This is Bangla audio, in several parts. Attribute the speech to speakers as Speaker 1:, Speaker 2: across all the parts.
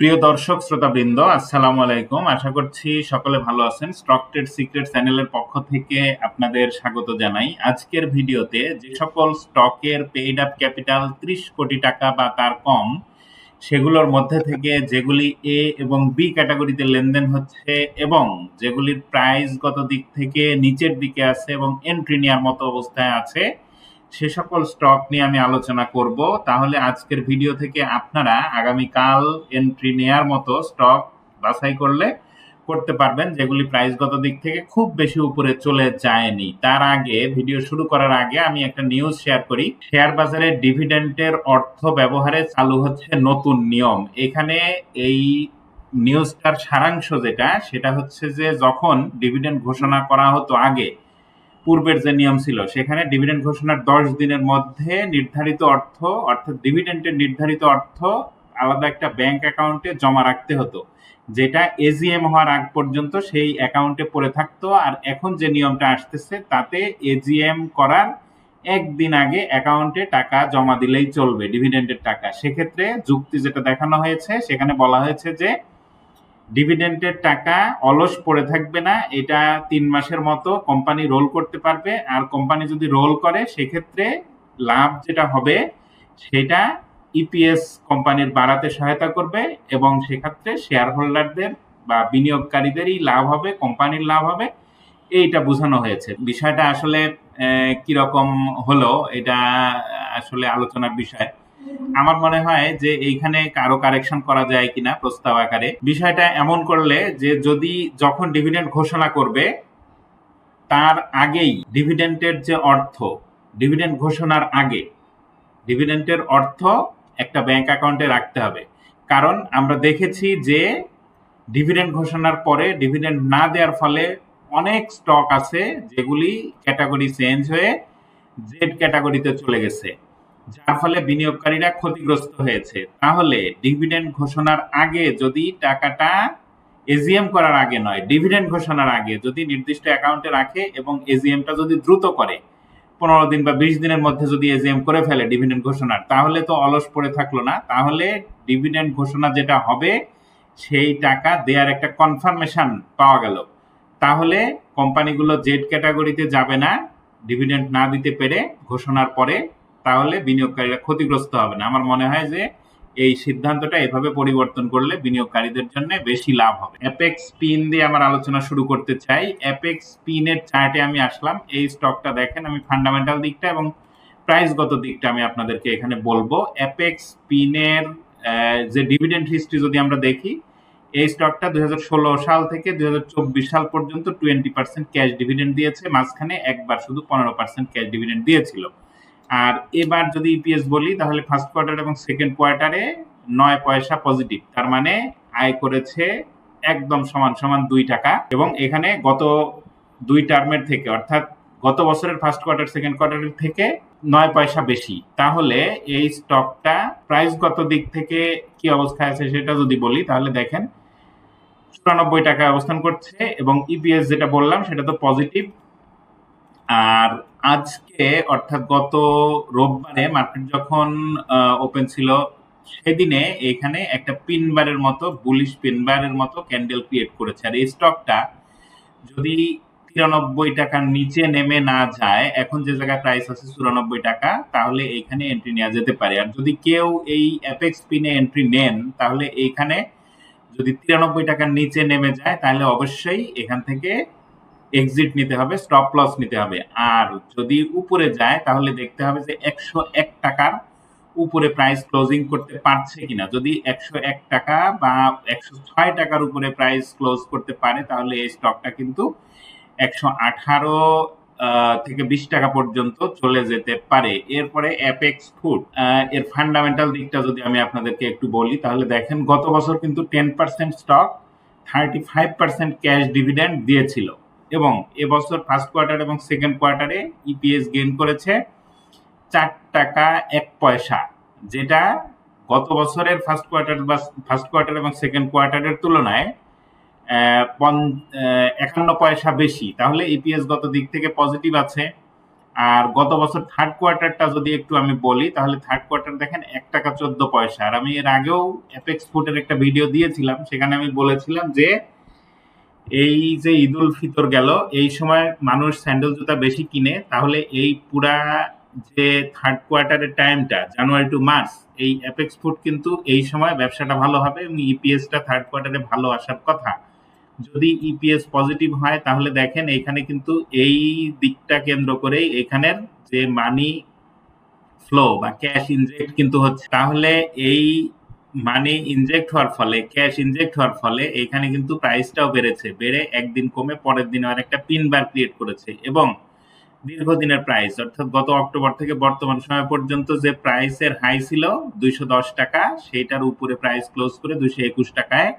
Speaker 1: প্রিয় দর্শক, শ্রোতাবৃন্দ, আসসালামু আলাইকুম। আশা করছি সকলে ভালো আছেন। স্টক ট্রেড সিক্রেট চ্যানেলের পক্ষ থেকে আপনাদের স্বাগত জানাই। আজকের ভিডিওতে যে সকল স্টকের পেইড আপ ক্যাপিটাল ত্রিশ কোটি টাকা বা তার কম, সেগুলোর মধ্যে থেকে যেগুলি এ এবং বি ক্যাটাগরিতে লেনদেন হচ্ছে এবং যেগুলির প্রাইসগত দিক থেকে নিচের দিকে আছে এবং এন্ট্রি নেওয়ার মতো অবস্থায় আছে সে সকল স্টক নিয়ে আমি আলোচনা করব। তাহলে আজকের ভিডিও থেকে আপনারা আগামীকাল এন্ট্রি নেয়ার মতো স্টক বাছাই করলে করতে পারবেন, যেগুলি প্রাইসগত দিক থেকে খুব বেশি উপরে চলে যায়নি। তার আগে ভিডিও শুরু করার আগে আমি একটা নিউজ শেয়ার করি। শেয়ার বাজারে ডিভিডেন্টের অর্থ ব্যবহারে চালু হচ্ছে নতুন নিয়ম। এখানে এই নিউজটার সারাংশ যেটা, সেটা হচ্ছে যে যখন ডিভিডেন্ড ঘোষণা করা হতো আগে পূর্বের যে নিয়ম ছিল, সেখানে ডিভিডেন্ড ঘোষণার দশ দিনের মধ্যে নির্ধারিত অর্থ, অর্থাৎ ডিভিডেন্টের নির্ধারিত অর্থ আলাদা একটা ব্যাংক অ্যাকাউন্টে জমা রাখতে হতো। যেটা এজিএম হওয়ার আগ পর্যন্ত সেই অ্যাকাউন্টে পড়ে থাকতো, আর এখন যে নিয়মটা আসতেছে, তাতে এজিএম করার একদিন আগে অ্যাকাউন্টে টাকা জমা দিলেই চলবে ডিভিডেন্টের টাকা। সেক্ষেত্রে যুক্তি যেটা দেখানো হয়েছে, সেখানে বলা হয়েছে যে ডিভিডেন্টের টাকা অলস পড়ে থাকবে না, এটা তিন মাসের মতো কোম্পানি রোল করতে পারবে, আর কোম্পানি যদি রোল করে, সেক্ষেত্রে লাভ যেটা হবে, সেটা ইপিএস কোম্পানির বাড়াতে সহায়তা করবে এবং সেক্ষেত্রে শেয়ার হোল্ডারদের বা বিনিয়োগকারীদেরই লাভ হবে কোম্পানির লাভ হবে। এইটা বোঝানো হয়েছে। বিষয়টা আসলে কীরকম হলো, এটা আসলে আলোচনার বিষয়। আমার মনে হয় যে এইখানে কারও কারেকশন করা যায় কিনা প্রস্তাব আকারে। বিষয়টা এমন করলে যে যদি যখন ডিভিডেন্ড ঘোষণা করবে, তার আগেই ডিভিডেন্টের যে অর্থ ডিভিডেন্ড ঘোষণার আগে ডিভিডেন্টের অর্থ একটা ব্যাংক অ্যাকাউন্টে রাখতে হবে। কারণ আমরা দেখেছি যে ডিভিডেন্ড ঘোষণার পরে ডিভিডেন্ড না দেওয়ার ফলে অনেক স্টক আছে যেগুলি ক্যাটাগরি চেঞ্জ হয়ে জেড ক্যাটাগরিতে চলে গেছে। যার ফলে বিনিয়োগকারীরা ক্ষতিগ্রস্ত হয়েছে। তাহলে ডিভিডেন্ড ঘোষণার আগে যদি টাকাটা এজিএম করার আগে নয়, ডিভিডেন্ড ঘোষণার আগে যদি নির্দিষ্ট অ্যাকাউন্টে রাখে এবং এজিএমটা যদি দ্রুত করে, পনেরো দিন বা বিশ দিনের মধ্যে যদি এজিএম করে ফেলে ডিভিডেন্ড ঘোষণার, তাহলে তো অলস পড়ে থাকল না। তাহলে ডিভিডেন্ড ঘোষণা যেটা হবে, সেই টাকা দেওয়ার একটা কনফার্মেশন পাওয়া গেল। তাহলে কোম্পানিগুলো জেড ক্যাটাগরিতে যাবে না, ডিভিডেন্ড না দিতে পেরে ঘোষণার পরে তাহলে বিনিয়োগকারীরা ক্ষতিগ্রস্ত হবে না। আমার মনে হয় যে এই সিদ্ধান্তটা এভাবে পরিবর্তন করলে বিনিয়োগকারীদের জন্য বেশি লাভ হবে। অ্যাপেক্স পিন দিয়ে আমার আলোচনা শুরু করতে চাই। অ্যাপেক্স পিনের চার্টে আমি আসলাম। এই স্টকটা দেখেন, আমি ফান্ডামেন্টাল দিকটা এবং প্রাইসগত দিকটা আমি আপনাদেরকে এখানে বলব। অ্যাপেক্স পিনের যে ডিভিডেন্ড হিস্ট্রি যদি আমরা দেখি, এই স্টকটা দুই হাজার ষোলো সাল থেকে দুই হাজার চব্বিশ সাল পর্যন্ত টোয়েন্টি পার্সেন্ট ক্যাশ ডিভিডেন্ড দিয়েছে। মাঝখানে একবার শুধু পনেরো পার্সেন্ট ক্যাশ ডিভিডেন্ড দিয়েছিল। আর এবার যদি ইপিএস বলি, তাহলে ফার্স্ট কোয়ার্টার এবং সেকেন্ড কোয়ার্টারে নয় পয়সা পজিটিভ তার মানে আয় করেছে একদম সমান সমান দুই টাকা। এবং এখানে গত দুই টার্মের থেকে, অর্থাৎ গত বছরের ফার্স্ট কোয়ার্টার সেকেন্ড কোয়ার্টারের থেকে নয় পয়সা বেশি। তাহলে এই স্টকটা প্রাইসগত দিক থেকে কি অবস্থায় আছে সেটা যদি বলি, তাহলে দেখেন, চুরানব্বই টাকা অবস্থান করছে এবং ইপিএস যেটা বললাম, সেটা তো পজিটিভ আর আজকে, অর্থাৎ গত রোববারে মার্কেট যখন ওপেন ছিল, সেদিনে এখানে একটা পিনবারের মতো বুলিশ পিনবারের মতো ক্যান্ডেল ক্রিয়েট করেছে। আর এই স্টকটা যদি তিরানব্বই টাকার নিচে নেমে না যায়, এখন যে জায়গায় প্রাইস আছে চুরানব্বই টাকা, তাহলে এইখানে এন্ট্রি নেওয়া যেতে পারে। আর যদি কেউ এই অ্যাপেক্স পিনে এন্ট্রি নেন, তাহলে এইখানে যদি তিরানব্বই টাকার নিচে নেমে যায়, তাহলে অবশ্যই এখান থেকে এক্সিট নিতে হবে স্টপ লস নিতে হবে। আর যদি উপরে যায়, তাহলে দেখতে হবে যে একশো এক টাকার উপরে প্রাইস ক্লোজিং করতে পারছে কিনা। যদি একশো এক টাকা বা একশো ছয় টাকার উপরে প্রাইস ক্লোজ করতে পারে, তাহলে এই স্টকটা কিন্তু একশো আঠারো থেকে বিশ টাকা পর্যন্ত চলে যেতে পারে। এরপরে অ্যাপেক্স ফুড এর ফান্ডামেন্টাল দিকটা যদি আমি আপনাদেরকে একটু বলি, তাহলে দেখেন গত বছর কিন্তু ten percent stock thirty five percent cash dividend দিয়েছিল। এবং এবছর ফার্স্ট কোয়ার্টার এবং সেকেন্ড কোয়ার্টারে ইপিএস গেইন করেছে চার টাকা এক পয়সা, যেটা গত বছরের ফার্স্ট কোয়ার্টার বা ফার্স্ট কোয়ার্টার এবং সেকেন্ড কোয়ার্টারের তুলনায় একান্ন পয়সা বেশি। তাহলে ইপিএস গত দিক থেকে পজিটিভ আছে। আর গত বছর থার্ড কোয়ার্টারটা যদি একটু আমি বলি, তাহলে থার্ড কোয়ার্টার দেখেন এক টাকা চোদ্দ পয়সা। আর আমি এর আগেও অ্যাপেক্স ফুটের একটা ভিডিও দিয়েছিলাম, সেখানে আমি বলেছিলাম যে এই যে ঈদুল ফিতর গেল, এই সময় মানুষ স্যান্ডেল, জুতা বেশি কিনে, তাহলে এই পুরা যে থার্ড কোয়ার্টারের টাইমটা জানুয়ারি টু মার্চ এই অ্যাপেক্স ফুড কিন্তু এই সময় ব্যবসাটা ভালো হবে এবং ইপিএসটা থার্ড কোয়ার্টারে ভালো আসার কথা। যদি ইপিএস পজিটিভ হয়, তাহলে দেখেন এখানে কিন্তু এই দিকটা কেন্দ্র করেই এখানের যে মানি ফ্লো বা ক্যাশ ইনজেক্ট কিন্তু হচ্ছে। তাহলে এই মানি ইনজেক্ট হওয়ার ফলে ক্যাশ ইনজেক্ট হওয়ার ফলে এখানে কিন্তু প্রাইসটাও বেড়েছে। বেড়ে একদিন কমে পরের দিন আর একটা পিন বার ক্রিয়েট করেছে এবং দীর্ঘদিনের প্রাইস অর্থাৎ গত অক্টোবর থেকে বর্তমান সময় পর্যন্ত যে প্রাইসের হাই ছিল দুইশো দশ টাকা, সেইটার উপরে প্রাইস ক্লোজ করে দুইশো একুশ টাকায়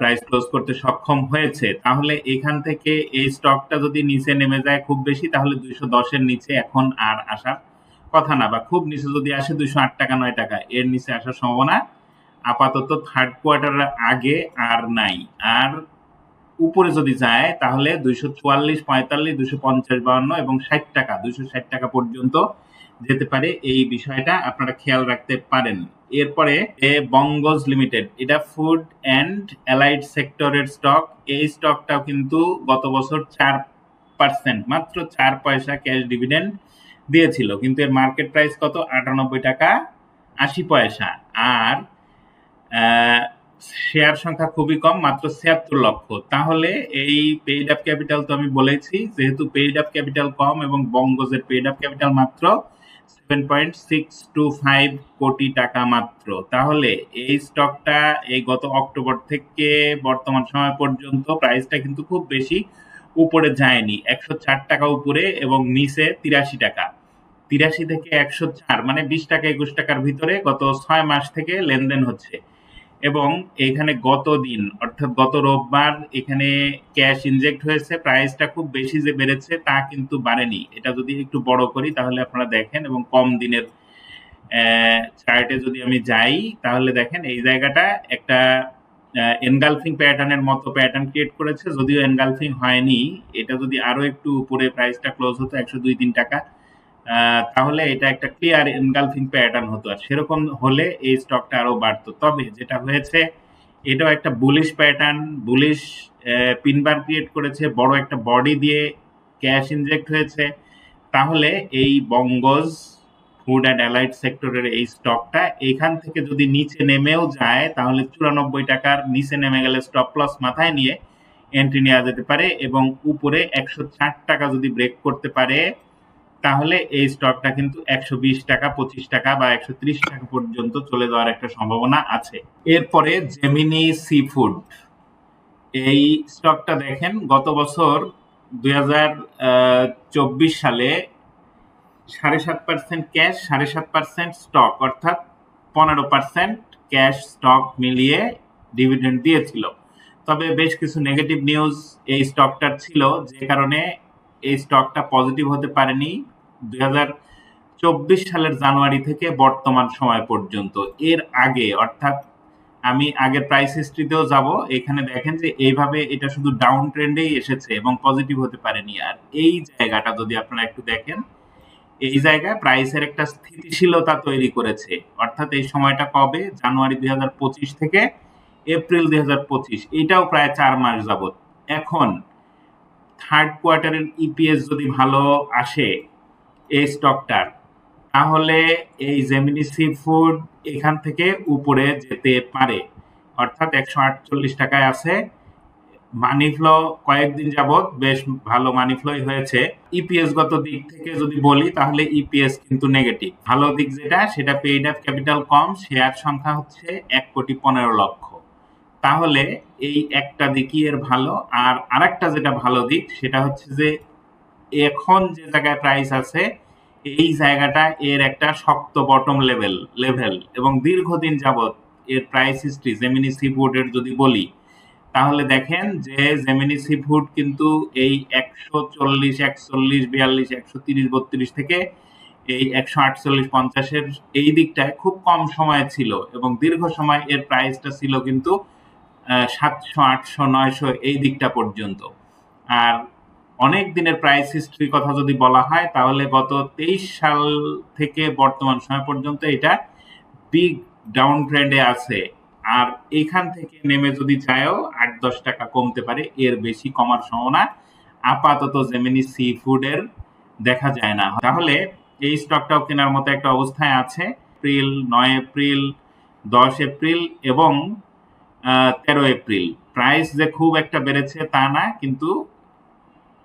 Speaker 1: প্রাইস ক্লোজ করতে সক্ষম হয়েছে। তাহলে এখান থেকে এই স্টকটা যদি নিচে নেমে যায় খুব বেশি, তাহলে দুইশো দশের নিচে এখন আর আসার কথা না, বা খুব নিচে যদি আসে দুইশো আট টাকা, নয় টাকা, এর নিচে আসার সম্ভাবনা আপাতত থার্ড কোয়ার্টারের আগে আর নাই। আর উপরে যদি যায়, তাহলে দুইশো চুয়াল্লিশ, পঁয়তাল্লিশ দুশো পঞ্চাশ বাউন্ন এবং ষাট টাকা, দুইশো ষাট টাকা পর্যন্ত যেতে পারে এই বিষয়টা আপনারা খেয়াল রাখতে পারেন। এরপরে, এ বঙ্গজ লিমিটেড, এটা ফুড অ্যান্ড অ্যালাইড সেক্টরের স্টক এই স্টকটাও কিন্তু গত বছর চার পার্সেন্ট মাত্র চার পয়সা ক্যাশ ডিভিডেন্ড দিয়েছিল, কিন্তু এর মার্কেট প্রাইস কত? আটানব্বই টাকা আশি পয়সা। আর শেয়ার সংখ্যা খুবই কম, মাত্র ছিয়াত্তর লক্ষ। তাহলে এই পেইড আপ ক্যাপিটাল তো আমি বলেছি, যেহেতু পেইড আপ ক্যাপিটাল কম এবং বঙ্গজের পেইড আপ ক্যাপিটাল মাত্র seven point six two five crore টাকা মাত্র। তাহলে এই স্টকটা এই গত অক্টোবর থেকে বর্তমান সময় পর্যন্ত প্রাইসটা কিন্তু খুব বেশি উপরে যায়নি, একশো চার টাকা উপরে এবং নিচে তিরাশি টাকা। তিরাশি থেকে একশো চার মানে বিশ টাকা, একুশ টাকার ভিতরে গত ছয় মাস থেকে লেনদেন হচ্ছে। এবং এখানে গত দিন, অর্থাৎ গত রোববার, এখানে ক্যাশ ইনজেক্ট হয়েছে। প্রাইসটা খুব বেশি যে বেড়েছে তা কিন্তু বাড়েনি। এটা যদি একটু বড় করি, তাহলে আপনারা দেখেন, এবং কম দিনের চার্টে যদি আমি যাই, তাহলে দেখেন এই জায়গাটা একটা এনগালফিং প্যাটার্নের মতো প্যাটার্ন ক্রিয়েট করেছে। যদিও এনগালফিং হয়নি, এটা যদি আরও একটু উপরে প্রাইসটা ক্লোজ হতো একশো দুই, তিন টাকা তাহলে এটা একটা ক্লিয়ার এনগালফিং প্যাটার্ন হতো আর সেরকম হলে এই স্টকটা আরও বাড়তো। তবে যেটা হয়েছে, এটাও একটা bullish pattern bullish pin bar create করেছে, বড় একটা বডি দিয়ে ক্যাশ ইনজেক্ট হয়েছে। তাহলে এই বঙ্গজ ফুড অ্যান্ড অ্যালাইড সেক্টরের এই স্টকটা এখান থেকে যদি নিচে নেমেও যায়, তাহলে চুরানব্বই টাকার নিচে নেমে গেলে স্টপ লস মাথায় নিয়ে এন্ট্রি নেওয়া যেতে পারে এবং উপরে একশো ষাট টাকা যদি ব্রেক করতে পারে তাহলে এই স্টকটা কিন্তু একশো বিশ টাকা, পঁচিশ টাকা বা একশো ত্রিশ টাকা পর্যন্ত চলে যাওয়ার একটা সম্ভাবনা আছে। এরপরে জেমিনি সি ফুড এই স্টকটা দেখেন, গত বছর দু হাজার চব্বিশ সালে সাড়ে সাত পার্সেন্ট ক্যাশ সাড়ে সাত পার্সেন্ট স্টক অর্থাৎ পনেরো পার্সেন্ট ক্যাশ স্টক মিলিয়ে ডিভিডেন্ড দিয়েছিল। তবে বেশ কিছু নেগেটিভ নিউজ এই স্টকটার ছিল, যে কারণে এই স্টকটা পজিটিভ হতে পারেনি। চব্বিশ সালের জানুয়ারি থেকে বর্তমান সময় পর্যন্ত। এর আগে, অর্থাৎ আমি আগের প্রাইস হিস্ট্রিতেও যাব। এখানে দেখেন যে এইভাবে এটা শুধু ডাউন ট্রেন্ডেই এসেছে এবং পজিটিভ হতে পারেনি। আর এই জায়গাটা যদি আপনারা একটু দেখেন, এই জায়গায় প্রাইসের একটা স্থিতিশীলতা তৈরি করেছে। অর্থাৎ এই সময়টা কবে? জানুয়ারি দুই হাজার পঁচিশ থেকে এপ্রিল দু হাজার পঁচিশ। এটাও প্রায় চার মাস যাবত এখন থার্ড কোয়ার্টারের ইপিএস যদি ভালো আসে এই স্টকটার তাহলে এই জেমিনি সি ফুড এখান থেকে উপরে যেতে পারে। অর্থাৎ একশো আটচল্লিশ টাকায় আছে। মানি ফ্লো কয়েকদিন যাবৎ বেশ ভালো মানি ফ্লোই হয়েছে। ইপিএস গত দিক থেকে যদি বলি, তাহলে ইপিএস কিন্তু নেগেটিভ ভালো দিক যেটা, সেটা পেইড আপ ক্যাপিটাল কম শেয়ার সংখ্যা হচ্ছে এক কোটি পনেরো লক্ষ। তাহলে এই একটা দিকই এর ভালো। আর আরেকটা যেটা ভালো দিক, সেটা হচ্ছে যে এখন যে জায়গায় প্রাইস আছে, এই জায়গাটা এর একটা শক্ত বটম লেভেল লেভেল এবং দীর্ঘদিন যাবৎ এর প্রাইস হিস্ট্রি জেমিনি সি ফুডের যদি বলি, তাহলে দেখেন যে জেমিনি সি ফুড কিন্তু এই একশো চল্লিশ, একচল্লিশ, বিয়াল্লিশ, একশো তিরিশ, বত্রিশ থেকে এই একশো আটচল্লিশ, পঞ্চাশের এই দিকটায় খুব কম সময় ছিল এবং দীর্ঘ সময় এর প্রাইসটা ছিল কিন্তু সাতশো, আটশো, নয়শো এই দিকটা পর্যন্ত। আর অনেক দিনের প্রাইস হিস্ট্রির কথা যদি বলা হয়, তাহলে গত তেইশ সাল থেকে বর্তমান সময় পর্যন্ত এটা বিগ ডাউন ট্রেন্ডে আছে। আর এখান থেকে নেমে যদি চায়ও আট দশ টাকা কমতে পারে, এর বেশি কমার সম্ভাবনা আপাতত জেমিনি সি ফুডের দেখা যায় না। তাহলে এই স্টকটাও কেনার মতো একটা অবস্থায় আছে এপ্রিল নয় এপ্রিল দশ এপ্রিল এবং তেরো এপ্রিল প্রাইস যে খুব একটা বেড়েছে তা না, কিন্তু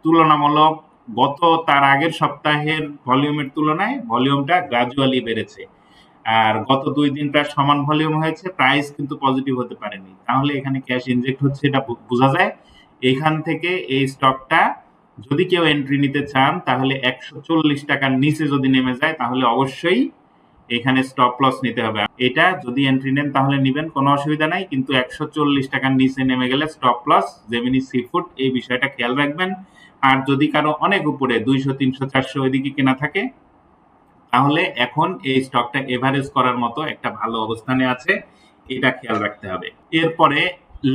Speaker 1: তুলনামূলক গত তার আগের সপ্তাহের ভলিউমের তুলনায় ভলিউমটা গ্রাজুয়ালি বেড়েছে। আর গত দুই দিন প্রায় সমান ভলিউম হয়েছে প্রাইস কিন্তু পজিটিভ হতে পারেনি। তাহলে এখানে ক্যাশ ইনজেক্ট হচ্ছে, এটা বোঝা যায়। এখান থেকে এই স্টকটা যদি কেউ এন্ট্রি নিতে চান, তাহলে একশো চল্লিশ টাকার নিচে যদি নেমে যায়, তাহলে অবশ্যই এখানে স্টপ লস নিতে হবে। এটা যদি এন্ট্রি নেন, তাহলে নিবেন, কোনো অসুবিধা নাই। কিন্তু একশো চল্লিশ টাকার নিচে নেমে গেলে stop loss Gemini sea food এই বিষয়টা খেয়াল রাখবেন। আর যদি কারও অনেক উপরে দুইশো, তিনশো, চারশো ওইদিকে কেনা থাকে, তাহলে এখন এই স্টকটা এভারেজ করার মতো একটা ভালো অবস্থানে আছে, এটা খেয়াল রাখতে হবে। এরপরে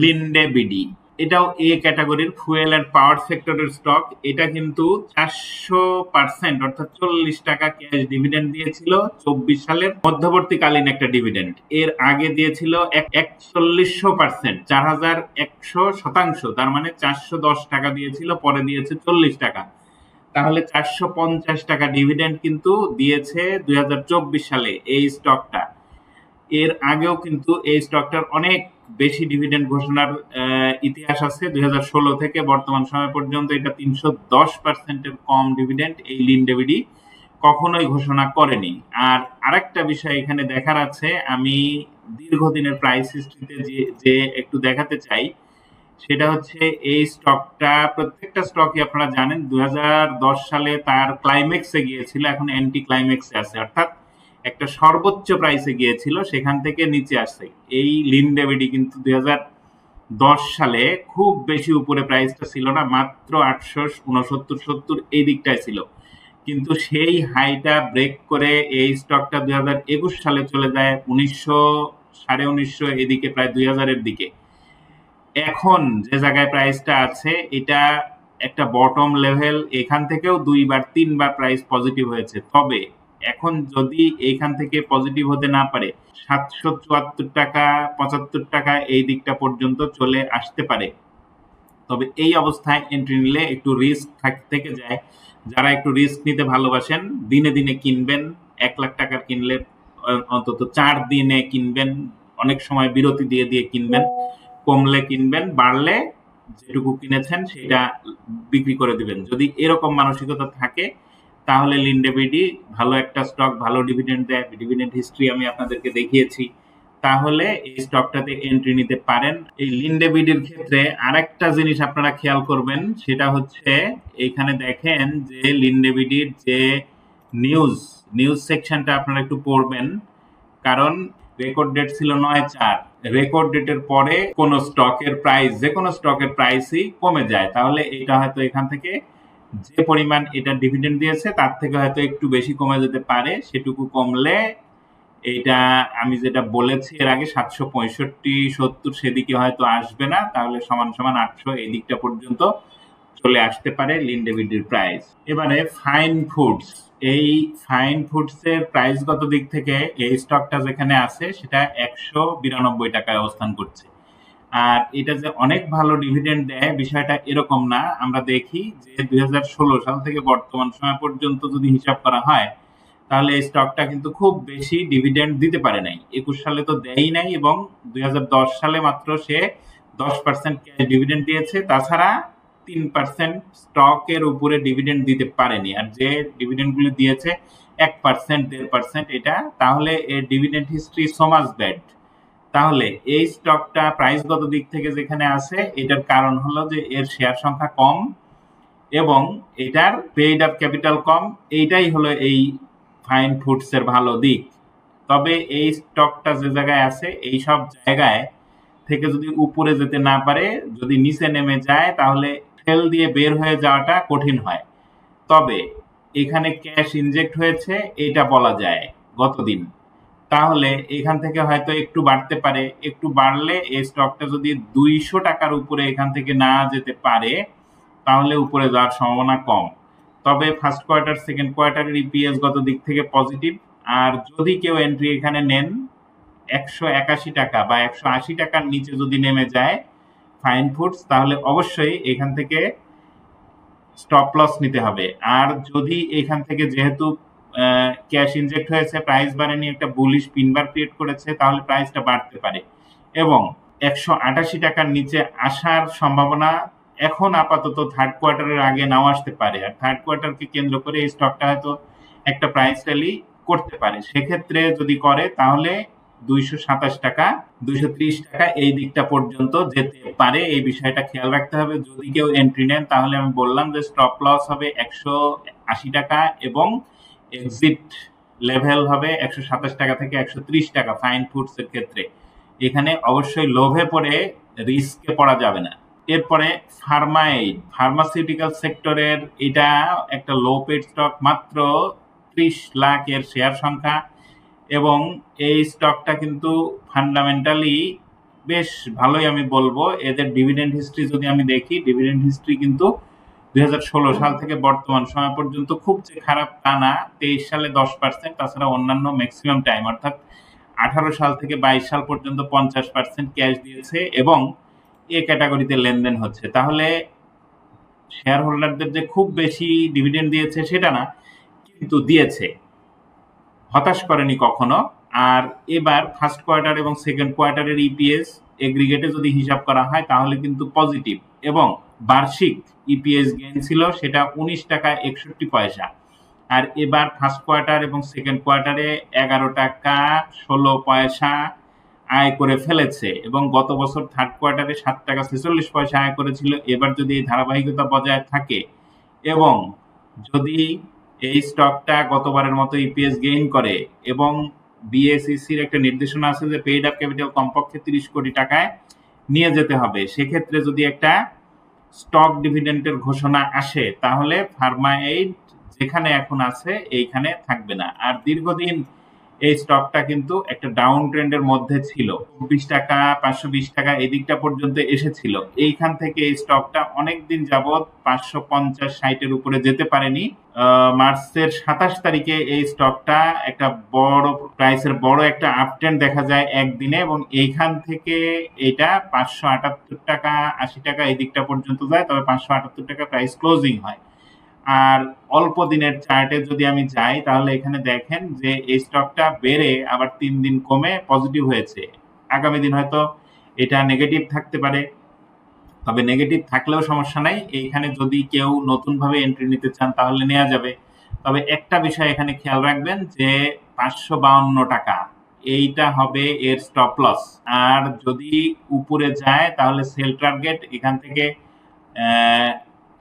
Speaker 1: লিন্ডে বিডি এটাও এ ক্যাটাগরির ফুয়েল অ্যান্ড পাওয়ার সেক্টরের স্টক এটা কিন্তু চারশো পার্সেন্ট অর্থাৎ চল্লিশ টাকা ক্যাশ ডিভিডেন্ড দিয়েছিল, চব্বিশ সালের মধ্যবর্তীকালীন একটা ডিভিডেন্ড এর আগে দিয়েছিল একচল্লিশশো পার্সেন্ট চার হাজার একশো শতাংশ। তার মানে চারশো দশ টাকা দিয়েছিল, পরে দিয়েছে চল্লিশ টাকা। তাহলে চারশো পঞ্চাশ টাকা ডিভিডেন্ড কিন্তু দিয়েছে দুই হাজার চব্বিশ সালে এই স্টকটা এর আগেও কিন্তু এই স্টকটার অনেক বেশি ডিভিডেন্ড ঘোষণার ইতিহাস আছে। দুই হাজার ষোলো থেকে বর্তমান সময় পর্যন্ত এটা তিনশো দশ পার্সেন্টের কম ডিভিডেন্ড এই লিন ডেভিডি কখনোই ঘোষণা করেনি। আর আরেকটা বিষয় এখানে দেখার আছে, আমি দীর্ঘদিনের প্রাইস হিস্ট্রিতে যে একটু দেখাতে চাই, সেটা হচ্ছে এই স্টকটা প্রত্যেকটা স্টকই আপনারা জানেন, দুই হাজার দশ সালে তার ক্লাইম্যাক্সে গিয়েছিল, এখন অ্যান্টি ক্লাইম্যাক্সে আছে। অর্থাৎ একটা সর্বোচ্চ প্রাইসে গিয়েছিল, সেখান থেকে নিচে আসছে। এই লিন ডেভিডি কিন্তু দুই দশ সালে খুব বেশি উপরে প্রাইসটা ছিল না, মাত্র আটশো উনসত্তর সত্তর এই দিকটায় ছিল। কিন্তু সেই হাইটা ব্রেক করে এই স্টকটা দুই হাজার একুশ সালে চলে যায় উনিশশো, সাড়ে উনিশশো এদিকে প্রায় দুই হাজারের দিকে। এখন যে জায়গায় প্রাইসটা আছে, এটা একটা বটম লেভেল এখান থেকেও দুইবার, তিনবার প্রাইস পজিটিভ হয়েছে। তবে এখন যদি এইখান থেকে পজিটিভ হতে না পারে, সাতশো চুয়াত্তর টাকা, পঁচাত্তর টাকা এই দিকটা পর্যন্ত চলে আসতে পারে। তবে এই অবস্থায় এন্ট্রি নিলে একটু রিস্ক থেকে যায়। যারা একটু রিস্ক নিতে ভালোবাসেন, দিনে দিনে কিনবেন, এক লাখ টাকার কিনলে অন্তত চার দিনে কিনবেন, অনেক সময় বিরতি দিয়ে দিয়ে কিনবেন, কমলে কিনবেন, বাড়লে যেটুকু কিনেছেন সেটা বিক্রি করে দিবেন। যদি এরকম মানসিকতা থাকে তাহলে লিন্ডেবিডি ভালো একটা স্টক ভালো ডিভিডেন্ড দেয়। ডিভিডেন্ড হিস্ট্রি আমি আপনাদেরকে দেখিয়েছি। তাহলে এই স্টকটাতে এন্ট্রি নিতে পারেন। এই লিন্ডেবিডির ক্ষেত্রে আরেকটা জিনিস আপনারা খেয়াল করবেন, সেটা হচ্ছে এখানে দেখেন যে লিন্ডেবিডির যে নিউজ নিউজ সেকশনটা আপনারা একটু পড়বেন। কারণ রেকর্ড ডেট ছিল নয় চার। রেকর্ড ডেটের পরে কোন স্টকের প্রাইস যে কোনো স্টকের প্রাইসই কমে যায়। তাহলে এটা হয়তো এখান থেকে যে পরিমাণ এটা ডিভিডেন্ড দিয়েছে, তার থেকে হয়তো একটু বেশি কমে যেতে পারে, সেটুকু কমলে এটা আমি যেটা বলেছি এর আগে সাতশো পঁয়ষট্টি, সত্তর সেদিকে হয়তো আসবে না, তাহলে সমান সমান আটশো এই দিকটা পর্যন্ত চলে আসতে পারে লিন্ডেভিডির প্রাইস এবারে ফাইন ফুডস এই ফাইন ফুডস এর প্রাইসগত দিক থেকে এই স্টকটা যেখানে আছে, সেটা একশো বিরানব্বই টাকায় অবস্থান করছে। আর এটা যে অনেক ভালো ডিভিডেন্ড দেয় বিষয়টা এরকম না। আমরা দেখি যে দুই হাজার ষোলো সাল থেকে বর্তমান সময় পর্যন্ত যদি হিসাব করা হয়, তাহলে এই স্টকটা কিন্তু খুব বেশি ডিভিডেন্ড দিতে পারে নাই। একুশ সালে তো দেয়ই নাই এবং দুই হাজার দশ সালে মাত্র সে দশ পার্সেন্ট ডিভিডেন্ড দিয়েছে। তাছাড়া তিন পার্সেন্ট স্টকের উপরে ডিভিডেন্ড দিতে পারেনি। আর যে ডিভিডেন্ডগুলো দিয়েছে, এক পার্সেন্ট দেড় পার্সেন্ট এটা তাহলে এর ডিভিডেন্ড হিস্ট্রি সমাজ ব্যাড তাহলে এই স্টকটা প্রাইসগত দিক থেকে যেখানে আছে, এটার কারণ হলো যে এর শেয়ার সংখ্যা কম এবং এটার পেইড আপ ক্যাপিটাল কম। এইটাই হলো এই ফাইন ফুডস এর ভালো দিক। তবে এই স্টকটা যে জায়গায় আছে, এই সব জায়গায় থেকে যদি উপরে যেতে না পারে, যদি নিচে নেমে যায়, তাহলে ফেল দিয়ে বের হয়ে যাওয়াটা কঠিন হয়। তবে এখানে ক্যাশ ইনজেক্ট হয়েছে, এটা বলা যায় গতদিন। তাহলে এখান থেকে হয়তো একটু বাড়তে পারে। একটু বাড়লে এই স্টকটা যদি দুইশো টাকার উপরে এখান থেকে না যেতে পারে, তাহলে উপরে যাওয়ার সম্ভাবনা কম। তবে ফার্স্ট কোয়ার্টার সেকেন্ড কোয়ার্টারের ইপিএস গত দিক থেকে পজিটিভ আর যদি কেউ এন্ট্রি এখানে নেন, একশো একাশি টাকা বা একশো আশি টাকার নিচে যদি নেমে যায় ফাইন ফুডস তাহলে অবশ্যই এখান থেকে স্টপ লস নিতে হবে। আর যদি এখান থেকে যেহেতু ক্যাশ ইনজেক্ট হয়েছে প্রাইস বাড়েনি, একটা বুলিশ পিনবার ক্রিয়েট করেছে, তাহলে প্রাইসটা বাড়তে পারে। এবং একশো আটাশি টাকার নিচে আসার সম্ভাবনা এখন আপাতত থার্ড কোয়ার্টারের আগে নাও আসতে পারে। আর থার্ড কোয়ার্টারকে কেন্দ্র করে এই স্টকটা হয়তো একটা প্রাইস র্যালি করতে পারে। সেক্ষেত্রে যদি করে, তাহলে দুইশো সাতাশ টাকা, দুইশো ত্রিশ টাকা এই দিকটা পর্যন্ত যেতে পারে। এই বিষয়টা খেয়াল রাখতে হবে। যদি কেউ এন্ট্রি নেন, তাহলে আমি বললাম যে স্টপ লস হবে একশো আশি টাকা এবং এক্সিট লেভেল হবে একশো সাতাশ টাকা থেকে একশো ত্রিশ টাকা ফাইন ফুডস এর ক্ষেত্রে। এখানে অবশ্যই লোভে পড়ে রিস্কে পড়া যাবে না। এরপরে ফার্মাইড ফার্মাসিউটিক্যাল সেক্টরের এটা একটা লো পেড স্টক মাত্র ত্রিশ লাখ এর শেয়ার সংখ্যা এবং এই স্টকটা কিন্তু ফান্ডামেন্টালি বেশ ভালোই আমি বলব। এদের ডিভিডেন্ড হিস্ট্রি যদি আমি দেখি ডিভিডেন্ড হিস্ট্রি কিন্তু দুই হাজার ষোলো সাল থেকে বর্তমান সময় পর্যন্ত খুব যে খারাপ তা না তেইশ সালে দশ পার্সেন্ট তাছাড়া অন্যান্য ম্যাক্সিমাম টাইম অর্থাৎ আঠারো সাল থেকে বাইশ সাল পর্যন্ত পঞ্চাশ পার্সেন্ট ক্যাশ দিয়েছে এবং এ ক্যাটাগরিতে লেনদেন হচ্ছে। তাহলে শেয়ার হোল্ডারদের যে খুব বেশি ডিভিডেন্ড দিয়েছে সেটা না, কিন্তু দিয়েছে। হতাশ করেনি কখনো। আর এবার ফার্স্ট কোয়ার্টার এবং সেকেন্ড কোয়ার্টারের ইপিএস এগ্রিগেটে যদি হিসাব করা হয়, তাহলে কিন্তু পজিটিভ এবং বার্ষিক ইপিএস গেইন ছিল সেটা উনিশ টাকা একষট্টি পয়সা। আর এবার ফার্স্ট কোয়ার্টার এবং সেকেন্ড কোয়ার্টারে এগারো টাকা ষোলো পয়সা আয় করে ফেলেছে এবং গত বছর থার্ড কোয়ার্টারে সাত টাকা ছেচল্লিশ পয়সা আয় করেছিল। এবার যদি এই ধারাবাহিকতা বজায় থাকে এবং যদি এই স্টকটা গতবারের মতো ইপিএস গেইন করে এবং বিএসইসির একটা নির্দেশনা আছে যে পেইড আপ ক্যাপিটাল কমপক্ষে তিরিশ কোটি টাকায় নিয়ে যেতে হবে। সেক্ষেত্রে যদি একটা স্টক ডিভিডেন্টের ঘোষণা আসে, তাহলে ফার্মা এইড যেখানে এখন আছে, এইখানে থাকবে না। আর দীর্ঘদিন এই স্টকটা কিন্তু একটা ডাউন ট্রেন্ডের মধ্যে ছিল। চব্বিশ টাকা, পাঁচশো বিশ টাকা এই দিকটা পর্যন্ত এসেছিল। এইখান থেকে এই স্টকটা অনেক দিন যাবৎ পাঁচশো পঞ্চাশ, ষাটের উপরে যেতে পারেনি। মার্চের সাতাশ তারিখে এই স্টকটা একটা বড় প্রাইসের বড় একটা আপট্রেন্ড দেখা যায় একদিনে এবং এইখান থেকে এটা পাঁচশো আটাত্তর টাকা, আশি টাকা এই দিকটা পর্যন্ত যায়, তবে পাঁচশো আটাত্তর টাকা প্রাইস ক্লোজিং হয়। আর অল্প দিনের চার্টে যদি আমি যাই, তাহলে এখানে দেখেন যে এই স্টকটা বেড়ে আবার তিন দিন কমে পজিটিভ হয়েছে। আগামী দিন হয়তো এটা নেগেটিভ থাকতে পারে। তবে নেগেটিভ থাকলেও সমস্যা নাই। এইখানে যদি কেউ নতুনভাবে এন্ট্রি নিতে চান, তাহলে নেওয়া যাবে। তবে একটা বিষয় এখানে খেয়াল রাখবেন যে পাঁচশো বাউন্ন টাকা, এইটা হবে এর স্টপ লস আর যদি উপরে যায়, তাহলে সেল টার্গেট এখান থেকে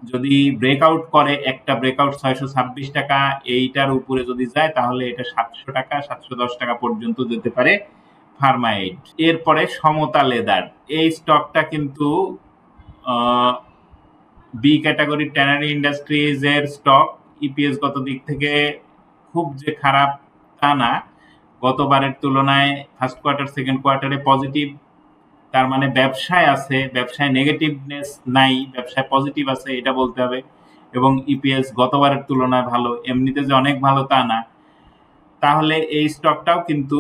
Speaker 1: যদি ব্রেকআউট করে, একটা ব্রেকআউট ছয়শো ছাব্বিশ টাকা, এইটার উপরে যদি যায়, তাহলে এটা সাতশো টাকা, সাতশো দশ টাকা পর্যন্ত যেতে পারে ফার্মাইড এরপরে সমতা লেদার এই স্টকটা কিন্তু বি ক্যাটাগরি ট্যানারি ইন্ডাস্ট্রিজ এর স্টক ইপিএস গত দিক থেকে খুব যে খারাপ তা না, গতবারের তুলনায় ফার্স্ট কোয়ার্টার সেকেন্ড কোয়ার্টারে পজিটিভ তার মানে ব্যবসায় আছে, ব্যবসায় নেগেটিভনেস নাই, ব্যবসায় পজিটিভ আছে, এটা বলতে হবে। এবং ইপিএস গতবারের তুলনায় ভালো, এমনিতে যে অনেক ভালো তা না। তাহলে এই স্টকটাও কিন্তু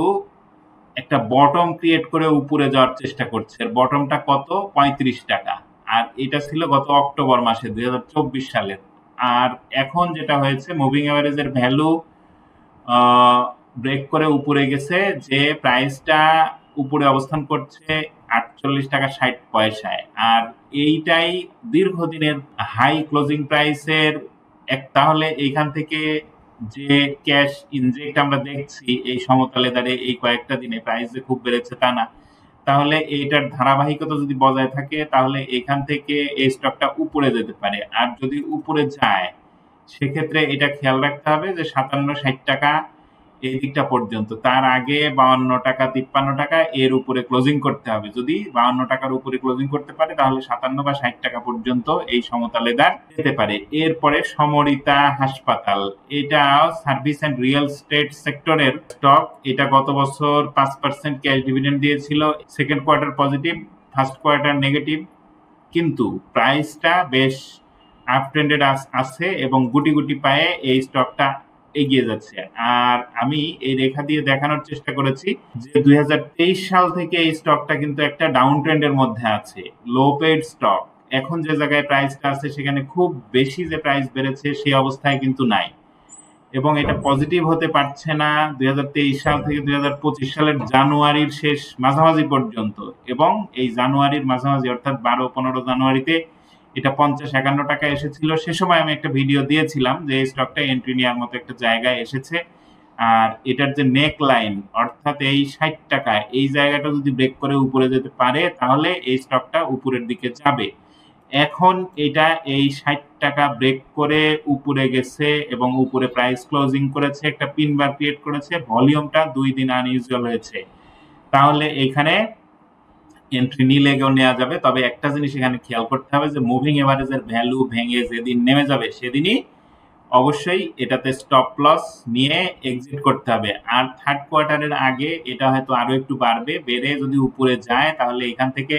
Speaker 1: একটা বটম ক্রিয়েট করে উপরে যাওয়ার চেষ্টা করছে। বটমটা কত? পঁয়ত্রিশ টাকা। আর এটা ছিল গত অক্টোবর মাসে, দুই হাজার চব্বিশ সালের। আর এখন যেটা হয়েছে মুভিং অ্যাভারেজের ভ্যালু ব্রেক করে উপরে গেছে, যে প্রাইসটা উপরে অবস্থান করছে আটচল্লিশ টাকা ষাট পয়সায়। আর এইটাই দীর্ঘদিনের হাই ক্লোজিং প্রাইসের এক, তাহলে এইখান থেকে যে ক্যাশ ইনজেক্ট আমরা দেখছি, এই সমতলে দাঁড়িয়ে এই কয়েকটা দিনে প্রাইস যে খুব বেড়েছে তা না। তাহলে এইটার ধারাবাহিকতা যদি বজায় থাকে, তাহলে এখান থেকে এই স্টকটা উপরে যেতে পারে। আর যদি উপরে যায়, সেক্ষেত্রে এটা খেয়াল রাখতে হবে যে সাতান্ন ষাট টাকা এই দিকটা পর্যন্ত। তার আগে বাউন্ন টাকা, তিপ্পান্ন টাকা এর উপরে ক্লোজিং করতে হবে। যদি বাউন্ন টাকার উপরে ক্লোজিং করতে পারে, তাহলে সাতান্ন বা ষাট টাকা পর্যন্ত এই সমতালে দাঁড় যেতে পারে। এরপরে সমরিতা হাসপাতাল। এটা সার্ভিস অ্যান্ড রিয়েল স্টেট সেক্টরের স্টক এটা গত বছর পাঁচ পার্সেন্ট ক্যাশ ডিভিডেন্ড দিয়েছিল। Second quarter positive first quarter negative কিন্তু প্রাইসটা বেশ আপ ট্রেন্ডেড আছে এবং গুটি গুটি পায়ে এই স্টকটা এগিয়ে যাচ্ছে। আর আমি এই রেখা দিয়ে দেখানোর চেষ্টা করেছি যে দুই সাল থেকে এই স্টকটা কিন্তু একটা ডাউন ট্রেন্ডের মধ্যে আছে লো পেড স্টক এখন যে জায়গায় প্রাইসটা আছে, সেখানে খুব বেশি যে প্রাইস বেড়েছে, সেই অবস্থায় কিন্তু নাই। এবং এটা পজিটিভ হতে পারছে না দুই হাজার তেইশ সাল থেকে দুই হাজার পঁচিশ সালের জানুয়ারির শেষ মাঝামাঝি পর্যন্ত। এবং এই জানুয়ারির মাঝামাঝি, অর্থাৎ বারো, পনেরো জানুয়ারিতে এটা পঞ্চাশ একান্ন টাকা এসেছিল। সে সময় আমি একটা ভিডিও দিয়েছিলাম যে এই স্টকটা এন্ট্রি নেওয়ার মতো একটা জায়গায় এসেছে। আর এটার যে নেক লাইন অর্থাৎ এই ষাট টাকা, এই জায়গাটা যদি ব্রেক করে উপরে যেতে পারে, তাহলে এই স্টকটা উপরের দিকে যাবে। এখন এটা এই ষাট টাকা ব্রেক করে উপরে গেছে এবং উপরে প্রাইস ক্লোজিং করেছে, একটা পিন বার ক্রিয়েট করেছে ভলিউমটা দুই দিন আনইউজুয়াল হয়েছে। তাহলে এখানে এন্ট্রি নিলেগেও নেওয়া যাবে। তবে একটা জিনিস এখানে খেয়াল করতে হবে যে মুভিং এভারেজের ভ্যালু ভেঙে যেদিন নেমে যাবে, সেদিনই অবশ্যই এটাতে স্টপ লস নিয়ে এক্সিট করতে হবে। আর থার্ড কোয়ার্টারের আগে এটা হয়তো আরও একটু বাড়বে, বেড়ে যদি উপরে যায়, তাহলে এখান থেকে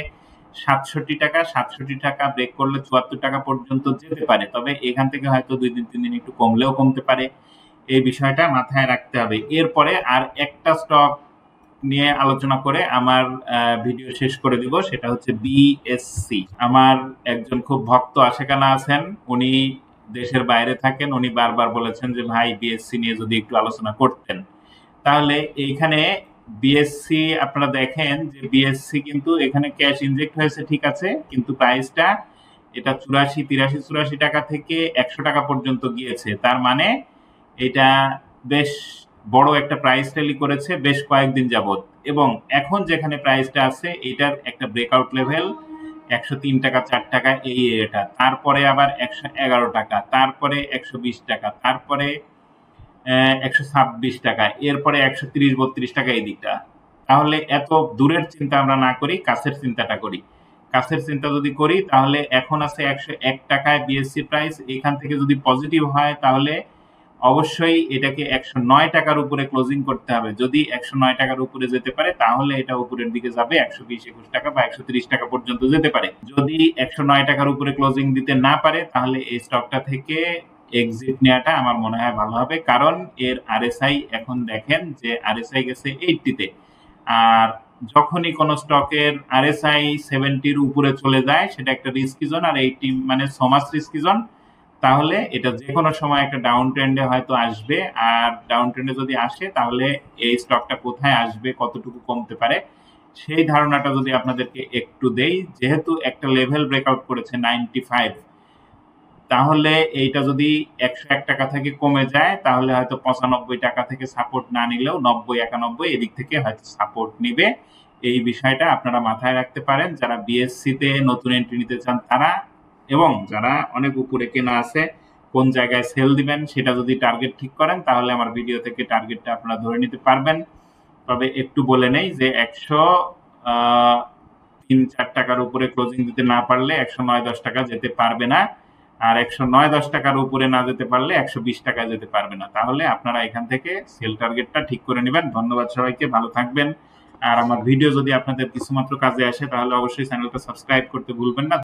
Speaker 1: সাতষট্টি টাকা সাতষট্টি টাকা ব্রেক করলে চুয়াত্তর টাকা পর্যন্ত যেতে পারে। তবে এখান থেকে হয়তো দুই দিন, তিন দিন একটু কমলেও কমতে পারে। এই বিষয়টা মাথায় রাখতে হবে। এরপরে আর একটা স্টক নিয়ে আলোচনা করে আমার ভিডিও শেষ করে দিব, সেটা হচ্ছে বিএসসি আমার একজন খুব ভক্ত আশেকানা আছেন, উনি দেশের বাইরে থাকেন, উনি বারবার বলেছেন যে, ভাই বিএসসি নিয়ে যদি একটু আলোচনা করতেন। তাহলে এইখানে বিএসসি আপনারা দেখেন যে বিএসসি কিন্তু এখানে ক্যাশ ইনজেক্ট হয়েছে, ঠিক আছে, কিন্তু প্রাইসটা এটা চুরাশি, তিরাশি, চুরাশি টাকা থেকে একশো টাকা পর্যন্ত গিয়েছে। তার মানে এটা বেশ বড় একটা প্রাইস র্যালি করেছে বেশ কয়েকদিন যাবৎ। এবং এখন যেখানে প্রাইসটা আছে, এটার একটা ব্রেকআউট লেভেল একশো তিন টাকা, চার টাকা, এই এটা তারপরে আবার একশো এগারো টাকা, তারপরে একশো বিশ টাকা, তারপরে একশো ছাব্বিশ টাকা, এরপরে একশো তিরিশ, বত্রিশ টাকা এই দিকটা। তাহলে এত দূরের চিন্তা আমরা না করি, কাছের চিন্তাটা করি। কাছের চিন্তা যদি করি, তাহলে এখন আছে একশো এক টাকায় বিএসসি প্রাইস এখান থেকে যদি পজিটিভ হয়, তাহলে অবশ্যই এটাকে একশো নয় টাকার উপরে ক্লোজিং করতে হবে। যদি একশো নয় টাকার উপরে যেতে পারে, তাহলে এটা উপরের দিকে যাবে একশো বিশ, একুশ টাকা বা একশো তিরিশ টাকা পর্যন্ত যেতে পারে। যদি একশো নয় টাকার উপরে ক্লোজিং দিতে না পারে, তাহলে এই স্টকটা থেকে এক্সিট নেওয়াটা আমার মনে হয় ভালো হবে। কারণ এর আরএসআই এখন দেখেন যে আরএসআই গেছে এইটটিতে আর যখনই কোনো স্টকের আরএসআই সেভেন্টির উপরে চলে যায়, সেটা একটা রিস্কি জোন আর এইটি মানে সমাজ রিস্কি জোন তাহলে এটা যে কোনো সময় একটা ডাউন ট্রেন্ডে হয়তো আসবে। আর ডাউন ট্রেন্ডে যদি আসে, তাহলে এই স্টকটা কোথায় আসবে, কতটুকু কমতে পারে, সেই ধারণাটা যদি আপনাদেরকে একটু দেই, যেহেতু একটা লেভেল ব্রেকআউট করেছে নাইনটি ফাইভ তাহলে এইটা যদি একশো এক টাকা থেকে কমে যায়, তাহলে হয়তো পঁচানব্বই টাকা থেকে সাপোর্ট না নিলেও নব্বই, একানব্বই এদিক থেকে হয়তো সাপোর্ট নিবে। এই বিষয়টা আপনারা মাথায় রাখতে পারেন। যারা বিএসসিতে নতুন এন্ট্রি নিতে চান, তারা এবং যারা অনেক উপরে কেনা আছে, কোন জায়গায় সেল দিবেন সেটা যদি টার্গেট ঠিক করেন, তাহলে আমার ভিডিও থেকে টার্গেটটা আপনারা ধরে নিতে পারবেন। তবে একটু বলে নেই যে একশো তিন, চার টাকার উপরে ক্লোজিং দিতে না পারলে একশো নয়, দশ টাকা যেতে পারবে না। আর একশো নয়, দশ টাকার উপরে না যেতে পারলে একশো বিশ টাকা যেতে পারবে না। তাহলে আপনারা এখান থেকে সেল টার্গেটটা ঠিক করে নেবেন। ধন্যবাদ সবাইকে, ভালো থাকবেন। আর আমার ভিডিও যদি আপনাদের কিছুমাত্র কাজে আসে, তাহলে অবশ্যই চ্যানেলটা সাবস্ক্রাইব করতে ভুলবেন না।